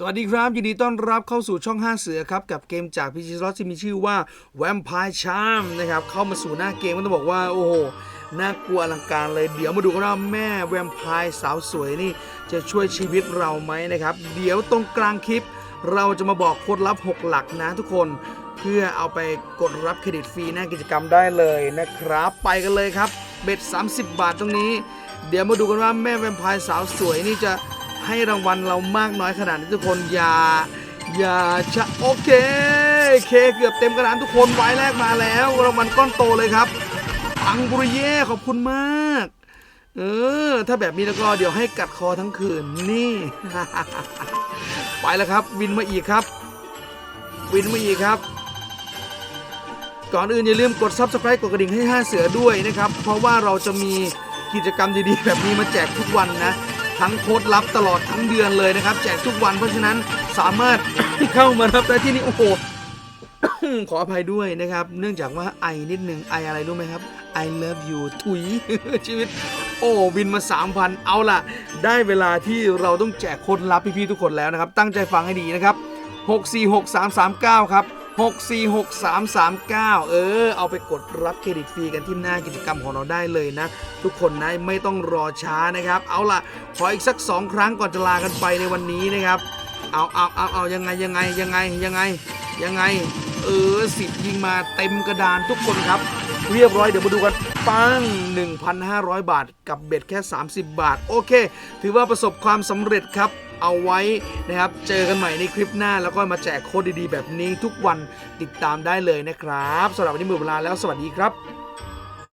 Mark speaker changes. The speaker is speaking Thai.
Speaker 1: สวัสดีครับยินดีต้อนรับเข้าสู่ช่อง 5 เสือครับ กับเกมจากพีจีสล็อตที่มีชื่อว่า Vampire Charm นะครับ เข้ามาสู่หน้าเกมก็ต้องบอกว่า โอ้โห น่ากลัวอลังการเลย เดี๋ยวมาดูกันว่าแม่แวมไพร์สาวสวยนี่ จะช่วยชีวิตเราไหมนะครับ เดี๋ยวตรงกลางคลิป เราจะมาบอกโค้ดลับ 6 หลักนะทุกคน เพื่อเอาไปกดรับเครดิตฟรีหน้ากิจกรรมได้เลยนะครับ ไปกันเลยครับเบ็ด 30 บาทตรงนี้ เดี๋ยวมาดูกันว่าแม่แวมไพร์สาวสวยนี่จะ ให้รางวัลเรามากน้อยขนาดนี้ทุกคนอย่าอย่าชะโอเค เคเกือบเต็มกระดานทุกคนไว้แรกมาแล้วรางวัลก้อนโตเลยครับปังบุริเย่ขอบคุณมาก เออ ถ้าแบบนี้แล้วก็เดี๋ยวให้กัดคอทั้งคืนนี่ ไปแล้วครับ วินมาอีกครับ วินมาอีกครับก่อนอื่นอย่าลืมกด subscribe กดกระดิ่งให้ 5 เสือด้วยนะครับ เพราะว่าเราจะมีกิจกรรมดีๆ แบบนี้มาแจกทุกวันนะ ทั้งโค้ดลับตลอดทั้งเดือนเลยนะครับ แจกทุกวันเพราะฉะนั้นสามารถเข้ามารับได้ที่นี่โอ้โหขออภัยด้วยนะครับ เนื่องจากว่าไอนิดนึงไออะไรรู้ไหมครับ I love you ถุยชีวิต โอ้วินมา 3,000 เอาล่ะ ได้เวลาที่เราต้องแจกโค้ดลับพี่ๆทุกคนแล้วนะครับ ตั้งใจฟังให้ดีนะครับ 646339 ครับ 646339 เออ เอาไปกดรับเครดิตฟรีกันที่หน้ากิจกรรมของเราได้เลยนะ ทุกคนนะไม่ต้องรอช้านะครับ เอาล่ะ ขออีกสัก 2 ครั้งก่อนจะลากันไปในวันนี้นะครับ เอาเอาเอาเอายังไงยังไงยังไงยังไงยังไง เออสิบยิงมาเต็มกระดานทุกคนครับ เรียบร้อยเดี๋ยวมาดูกันปัง1,500 บาท กับเบ็ดแค่ 30 บาท โอเค ถือว่าประสบความสำเร็จครับ เอาไว้นะครับ เจอกันใหม่ในคลิปหน้าแล้วก็มาแจกโค้ดดีๆ แบบนี้ทุกวันติดตามได้เลยนะครับสำหรับวันนี้หมดเวลาแล้วสวัสดีครับ